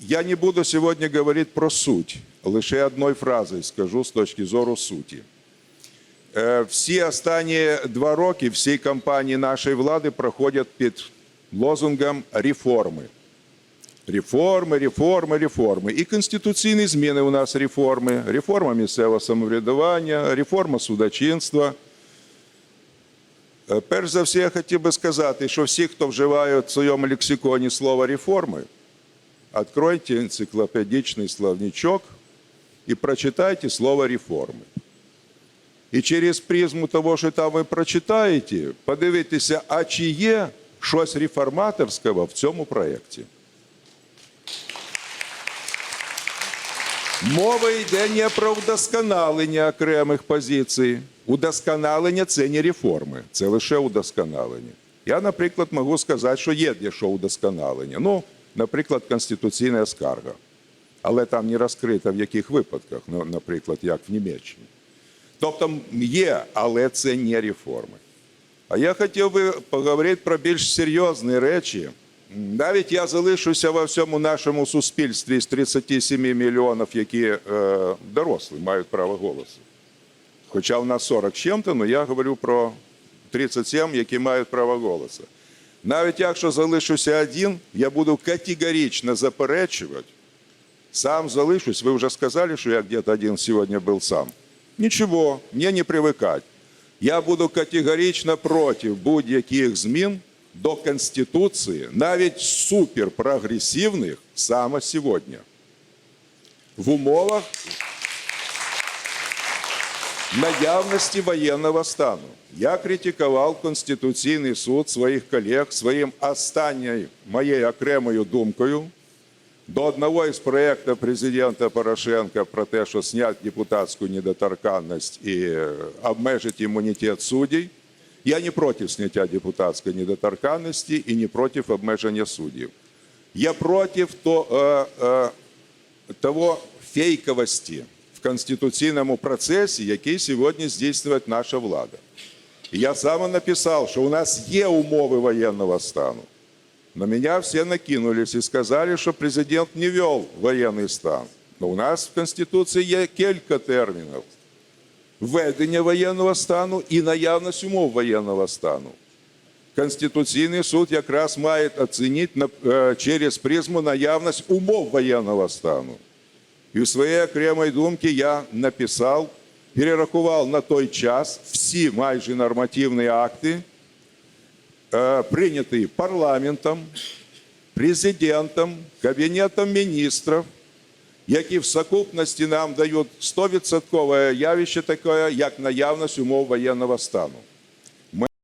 Я не буду сьогодні говорити про суть, лише одною фразою скажу з точки зору суті. Е, Всі останні два роки всі кампанії нашої влади проходять під лозунгом реформи. Реформи, реформи, реформи. І конституційні зміни у нас реформи, реформа місцевого самоврядування, реформа судочинства. Е, Перш за все, я хотів би сказати, що всі, хто вживає в своєму лексиконі слово реформи, откройте энциклопедичный словничок и прочитайте слово реформи. І через призму того, що там ви прочитаєте, подивитеся, а чи є щось реформаторського в цьому проєкті. Мова йде не про вдосконалення окремих позицій. Удосконалення це не реформи, це лише удосконалення. Я, наприклад, можу сказати, що є для що удосконалення. Ну, наприклад, конституційна скарга. Але там не розкрито в яких випадках, ну, наприклад, як в Німеччині. Тобто є, але це не реформи. А я хотів би поговорити про більш серйозні речі. Навіть я залишуся во всьому нашому суспільстві з 37 мільйонів, які е, дорослі мають право голосу. Хоча у нас 40 з чим-то, але я говорю про 37, які мають право голосу. Навіть якщо залишуся один, я буду категорично заперечувати. Сам залишусь, ви вже сказали, що я где-то один сьогодні був сам. Нічого, мені не привикати. Я буду категорично проти будь-яких змін до Конституції, навіть суперпрогресивних саме сьогодні. В умовах Наявності воєнного стану. Я критикував Конституційний суд своїх колег своїм останньою моєю окремою думкою до одного із проєктів президента Порошенка про те, що зняти депутатську недоторканність і обмежити імунітет суддів. Я не проти зняття депутатської недоторканності і не проти обмеження суддів. Я проти то, е, е, того фейковості конституційному процесі, який сьогодні здійснює наша влада. Я саме написав, що у нас є умови воєнного стану. На меня все накинулись и сказали, что президент не вел военный стан. Но у нас в Конституции є кілька термінів. Введення воєнного стану і наявність умов воєнного стану. Конституційний суд якраз має оцінити е, через призму наявність умов воєнного стану. І в своїй окремій думці я написав, перерахував на той час всі майже нормативні акти, е, прийнятий парламентом, президентом, кабінетом міністрів, які в сукупності нам дають 100% явище таке, як наявність умов воєнного стану.